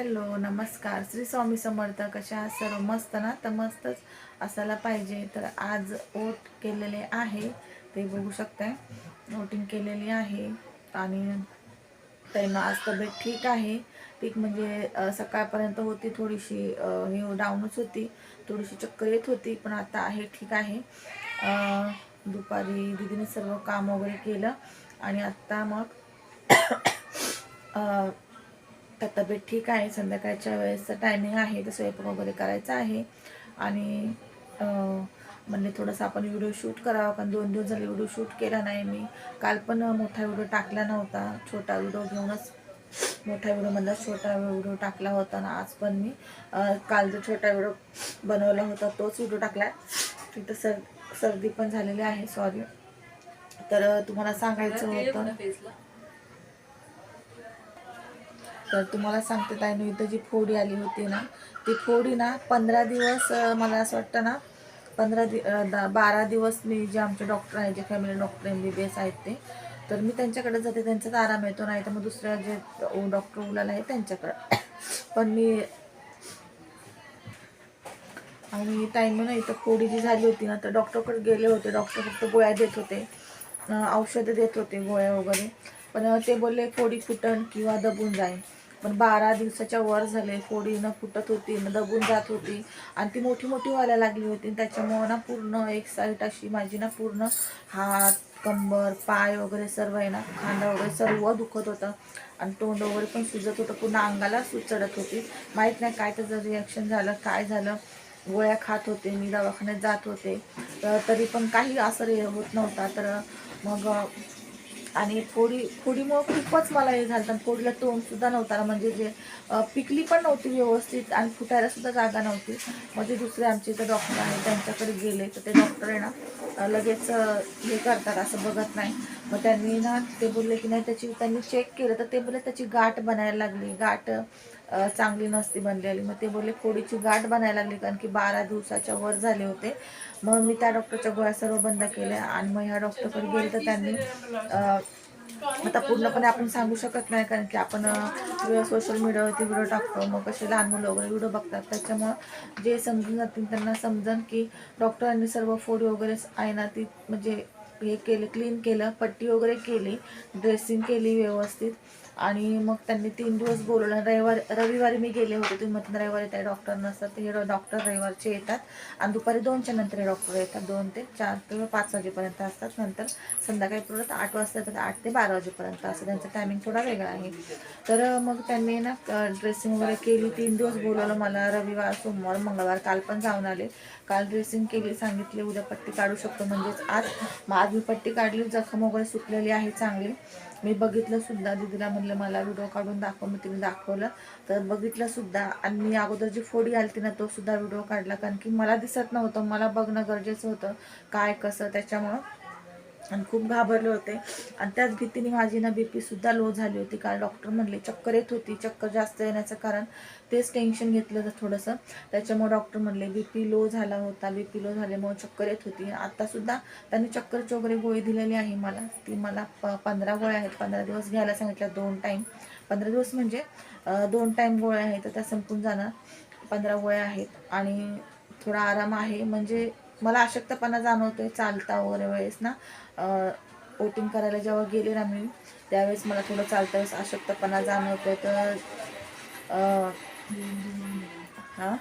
Hello नमस्कार. श्री स्वामी समर्थ कशा सर्व मस्त ना? तर मस्तच असायला पाहिजे. तर आज ओट केलेले आहे. ते बघू शकताय. ओटिंग केलेली आहे. आणि त्यांना आज तब्येत ठीक आहे. ठीक म्हणजे सकाळपर्यंत होती थोडीशी हे डाऊनच होती. थोडीशी चक्कर येत होती पण आता आहे ठीक आहे. दुपारी दिदीने सर्व काम वगैरे केलं. आणि आत्ता मग तर तब्येत ठीक आहे संध्याकाळच्या वेळेसचं टायमिंग आहे तर स्वयंपाक वगैरे करायचा आहे. आणि अं, म्हणले थोडंसं आपण व्हिडिओ शूट करावा कारण दोन दिवस झाले व्हिडिओ शूट केला नाही मी. काल पण मोठा व्हिडिओ टाकला नव्हता छोटा व्हिडिओ घेऊनच मोठा व्हिडिओ छोटा व्हिडिओ टाकला होता ना आज पण मी. काल जो छोटा व्हिडिओ बनवला होता तोच व्हिडिओ टाकला तिथं सर सर्दी पण झालेली आहे सॉरी तर तुम्हाला सांगायचं होतं तर तुम्हाला सांगते ताईनं इथं जी फोडी आली होती ना ती फोडी ना पंधरा दिवस मला असं वाटतं ना पंधरा दि बारा दिवस मी जे आमचे डॉक्टर आहेत जे family doctor M B B S आहेत ते तर मी त्यांच्याकडे जाते त्यांचाच आराम येतो नाही तर मग दुसऱ्या जे डॉक्टर उलाला आहे त्यांच्याकडे. पण मी आणि टाईम ना इथं फोडी जी झाली होती ना तर डॉक्टरकडे गेले होते डॉक्टर फक्त गोळ्या देत होते औषधं देत होते गोळ्या वगैरे. पण ते बोलले फोडी फुटण किंवा दबून जाईल पण बारा दिवसाच्या वर झाले. फोडीनं न फुटत होती न दबून जात होती. आणि ती मोठी मोठी व्हायला लागली होती. आणि त्याच्यामुळं ना पूर्ण एक साईट अशी माझी ना पूर्ण हात कंबर पाय वगैरे सर्व आहे ना खांदा वगैरे सर्व दुखत होतं. आणि तोंड वगैरे पण सुजत होतं. पूर्ण अंगाला सुचडत चढत होती. माहीत नाही काय त्याचं रिॲक्शन झालं काय झालं. गोळ्या खात होते. मी दवाखान्यात जात होते. तर तरी पण काही असर होत नव्हता. तर मग आणि फोडी फोडीमुळं खूपच मला हे झालं आणि फोडीला तोंडसुद्धा नव्हता म्हणजे जे पिकली पण नव्हती व्यवस्थित आणि फुटायलासुद्धा जागा नव्हती. मग जे दुसरे आमचे इथं डॉक्टर आहेत त्यांच्याकडे गेले. तर ते डॉक्टर आहे ना लगेच हे करतात असं बघत नाही. मग त्यांनी ना ते बोलले की नाही त्याची त्यांनी चेक केलं. तर ते बोलले त्याची गाठ बनायला लागली. गाठ चांगली नसती बनलेली. मग ते बोलले फोडीची गाठ बनायला लागली कारण की बारा दिवसाच्या वर झाले होते. मग मी त्या डॉक्टरच्या गोळ्या सर्व बंद केल्या आणि मग ह्या डॉक्टरकडे गेले तर त्यांनी आता पूर्णपणे आपण सांगू शकत नाही कारण की आपण सोशल मीडियावरती व्हिडिओ टाकतो. मग कसे लहान मुलं वगैरे व्हिडिओ बघतात. त्याच्यामुळं जे समजून जातील त्यांना समजन की डॉक्टरांनी सर्व फोडी वगैरे आहे ना ती म्हणजे हे केलं क्लीन केलं पट्टी वगैरे केली ड्रेसिंग केली व्यवस्थित. आणि मग त्यांनी तीन दिवस बोलवलं. रविवार रविवारी मी गेले होते. तुम्ही म्हणता रविवारी त्या डॉक्टर नसतात ते हे डॉक्टर रविवारचे येतात. आणि दुपारी दोनच्या नंतर हे डॉक्टर येतात दोन ते चार किंवा पाच वाजेपर्यंत असतात. नंतर संध्याकाळी परत आठ वाजता येतात आठ ते बारा वाजेपर्यंत असं त्यांचं टायमिंग थोडा वेगळा आहे. तर मग त्यांनी ना ड्रेसिंग वगैरे केली. तीन दिवस बोलवलं मला. रविवार सोमवार मंगळवार काल पण जाऊन आले. काल ड्रेसिंग केली सांगितले उद्या पट्टी काढू शकतो. म्हणजेच आज मग आज मी पट्टी काढली. जखम वगैरे सुटलेली आहे चांगली. मी बघितलं सुद्धा दीदीला म्हणलं मला व्हिडिओ काढून दाखव मी तिने दाखवलं. तर बघितलं सुद्धा आणि मी अगोदर जी फोडी आली ना तो सुद्धा व्हिडिओ काढला. कारण की मला दिसत नव्हतं मला बघणं गरजेचं होतं काय कसं त्याच्यामुळं. आणि खूप घाबरले होते. आणि त्याच भीतीने माझी ना बी पीसुद्धा लो झाली होती. कारण डॉक्टर म्हणले चक्कर येत होती. चक्कर जास्त येण्याचं कारण तेच टेन्शन घेतलं होतं थोडंसं. त्याच्यामुळे डॉक्टर म्हणले बी पी लो झाला होता. बी पी लो झाल्यामुळे चक्कर येत होती. आत्तासुद्धा त्यांनी चक्करची वगैरे गोळी दिलेली आहे मला. ती मला प पंधरा गोळ्या आहेत. पंधरा दिवस घ्यायला सांगितल्या. दोन टाईम पंधरा दिवस म्हणजे दोन टाईम गोळ्या आहेत. तर त्या संपून जाणार पंधरा गोळ्या आहेत. आणि थोडा आराम आहे. म्हणजे मला अशक्तपणा जाणवतोय चालता वगैरे वेळेस ना. वोटिंग करायला जेव्हा गेले ना मी त्यावेळेस मला थोडं चालता वेळेस अशक्तपणा जाणवतोय. तर हां?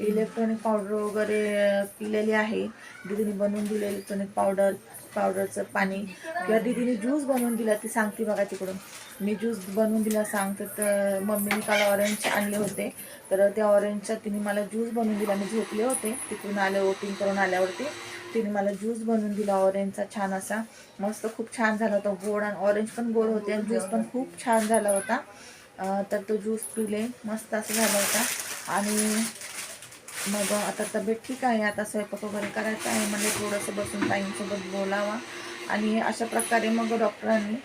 इलेक्ट्रॉनिक पावडर वगैरे पिलेली आहे. दीदीने बनवून दिले इलेक्ट्रॉनिक पावडर पावडरचं पाणी. किंवा दीदीने ज्यूस बनवून दिला ती सांगते बघा तिकडून. मी ज्यूस बनवून दिला सांगते तर मम्मीने काल ऑरेंज आणले होते. तर त्या ऑरेंजचा तिने मला ज्यूस बनवून दिला. मी झोपले होते. तिकडून आले वोटिंग करून आल्यावरती. तिने मला ज्यूस बनवून दिला ऑरेंजचा छान असा. मस्त खूप छान झाला होता. गोड आणि ऑरेंज पण गोड होते आणि ज्यूस पण खूप छान झाला होता. तर तो ज्यूस पिले. मस्त असं झाला होता. आणि मग आता तब्येत ठीक आहे. आता स्वयंपाक वगैरे करायचा आहे. म्हणजे थोडंसं बसून ताईंसोबत बोलावा. आणि अशा प्रकारे मग डॉक्टरांनी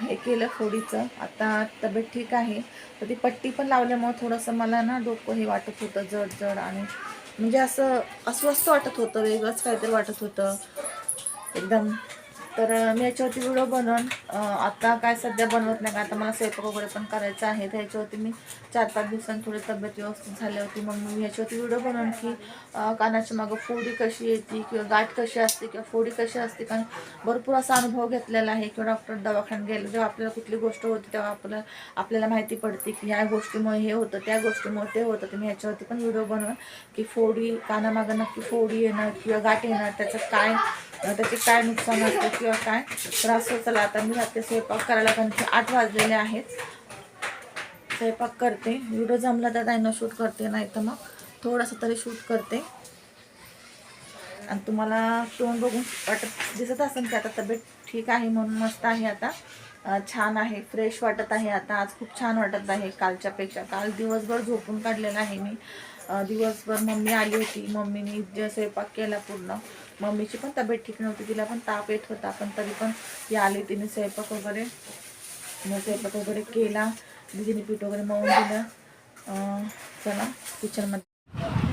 हे केलं फोडीचं. आता तब्येत ठीक आहे. तर ती पट्टी पण लावल्यामुळं थोडंसं मला ना डोकं हे वाटत होतं जड जड आणि म्हणजे असं अस्वस्थ वाटत होतं वेगळंच काहीतरी वाटत होतं. एकदम तर मी याच्यावरती व्हिडिओ बनवून आता काय सध्या बनवत नाही का आता मला स्वयंपाक वगैरे पण करायचा आहे. तर ह्याच्यावरती मी चार पाच दिवसांनी थोडी तब्येत व्यवस्थित झाली होती. मग मी ह्याच्यावरती व्हिडिओ बनवून की कानाच्या मागं फोडी कशी येते किंवा गाठ कशी असते किंवा फोडी कशी असते. कारण भरपूर असा अनुभव घेतलेला आहे किंवा डॉक्टर दवाखान्यात गेलो जेव्हा आपल्याला कुठली गोष्ट होती तेव्हा आपल्याला आपल्याला माहिती पडते की ह्या गोष्टीमुळे हे होतं त्या गोष्टीमुळे ते होतं. तर मी ह्याच्यावरती पण व्हिडिओ बनवून की फोडी कानामागं नक्की फोडी येणं किंवा गाठ येणं त्याचं काय त्याचे काय नुकसान असतं किंवा काय तर असं चला आता मी जाते स्वयंपाक करायला कारण की आठ वाजलेले आहेत. स्वयंपाक करते. व्हिडिओ जमला तर त्यांना शूट करते नाही तर मग थोडासा तरी शूट करते. आणि तुम्हाला तोंड बघून वाटत दिसत असेल की आता तब्येत ठीक आहे म्हणून मस्त आहे आता. छान आहे फ्रेश वाटत आहे आता. आज खूप छान वाटत आहे कालच्यापेक्षा. काल दिवसभर झोपून काढलेलं आहे मी. दिवसभर मम्मी आली होती. मम्मीने जे स्वयंपाक केला पूर्ण मम्मीची पण तब्येत ठीक नव्हती तिला पण ताप येत होता पण तरी पण ती आली तिने स्वयंपाक वगैरे मग स्वयंपाक वगैरे केला दिदीने पीठ वगैरे मळून दिलं. चला किचनमध्ये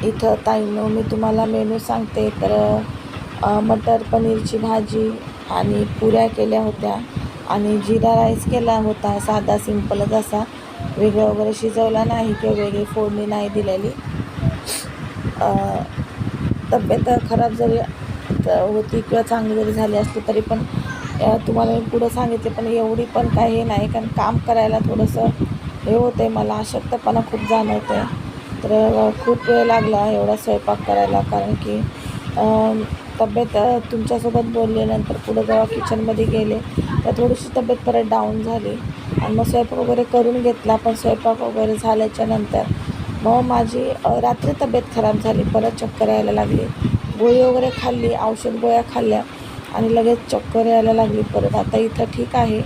इथं ताईनं मी तुम्हाला मेनू सांगते. तर मटर पनीरची भाजी आणि पुऱ्या केल्या होत्या आणि जिरा राईस केला होता साधा सिंपलच असा. वेगळं वगैरे शिजवला नाही किंवा वेगळी फोडणी नाही दिलेली. तब्येत खराब जरी त- होती किंवा चांगली जरी झाली असली तरी पण तुम्हाला मी पुढं सांगितले पण एवढी पण काही हे नाही कारण काम करायला थोडंसं हे होतं आहे मला अशक्तपणा खूप जाणवतं आहे तर खूप वेळ लागला एवढा स्वयंपाक करायला कारण की तब्येत तुमच्यासोबत तुमच्यासोबत बोलल्यानंतर पुढं जेव्हा किचनमध्ये गेले तर थोडीशी तब्येत परत डाऊन झाली. आणि मग स्वयंपाक वगैरे करून घेतला पण स्वयंपाक वगैरे झाल्याच्यानंतर मग माझी रात्री तब्येत खराब झाली परत चक्कर यायला लागली. गोळी वगैरे खाल्ली औषध गोळ्या खाल्ल्या आणि लगेच चक्कर यायला लागली. परत आता इथं ठीक आहे.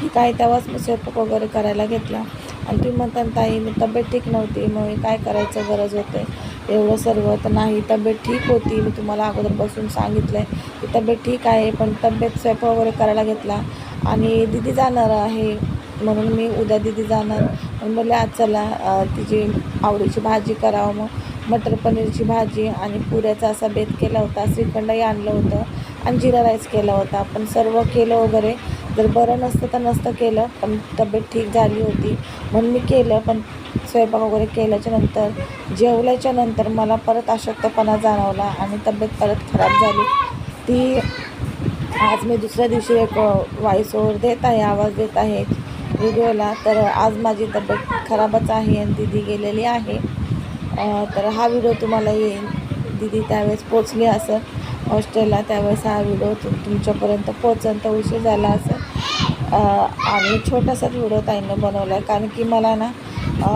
ठीक आहे तेव्हाच मी स्वयंपाक वगैरे करायला घेतला. आणि ती म्हणतात ताई मी तब्येत ठीक नव्हती मग मी काय करायचं? गरज होते. एवढं सर्व तर नाही तब्येत ठीक होती. मी तुम्हाला अगोदर बसून सांगितलं आहे की तब्येत ठीक आहे पण तब्येत स्वयंपाक वगैरे करायला घेतला. आणि दिदी जाणार आहे म्हणून मी उद्या दिदी जाणार. म्हणून म्हणले आज चला तिची आवडीची भाजी करावं मग. मटर पनीरची भाजी आणि पुऱ्याचा असा बेत केला होता. श्रीखंडही आणलं होतं आणि जिरा राईस केला होता. पण सर्व केलं वगैरे जर बरं नसतं तर नसतं केलं पण तब्येत ठीक झाली होती म्हणून मी केलं. पण स्वयंपाक वगैरे केल्याच्यानंतर जेवल्याच्या नंतर मला परत अशक्तपणा जाणवला आणि तब्येत परत खराब झाली. ती आज मी दुसऱ्या दिवशी एक व्हॉइस ओवर देत आहे आवाज देत आहे व्हिडिओला. तर आज माझी तब्येत खराबच आहे आणि दिदी गेलेली आहे. तर हा व्हिडिओ तुम्हाला येईल दिदी त्यावेळेस पोचली असं हॉस्टेलला त्यावेळेस हा व्हिडिओ तुमच्यापर्यंत पोचन तर उशीर झाला असं आणि छोटासाच व्हिडिओ ताईनं बनवला आहे कारण की मला ना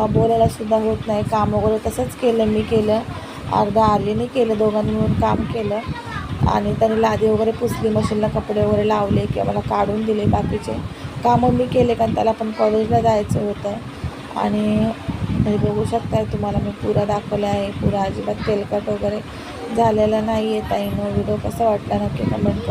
बोलायलासुद्धा होत नाही. काम वगैरे तसंच केलं मी केलं. अर्धा आलीने केलं दोघांनी मिळून काम केलं. आणि त्यांनी लादी वगैरे पुसली मशीनला कपडे वगैरे लावले किंवा मला काढून दिले बाकीचे. कामं मी केले कारण त्याला पण कॉलेजला जायचं होतं. आणि हे बघू शकताय तुम्हाला मी पुरा दाखवला आहे. पुरा अजिबात तेलकट वगैरे झालेला नाही आहे ताईनं व्हिडिओ कसा वाटला नक्की कमेंट करून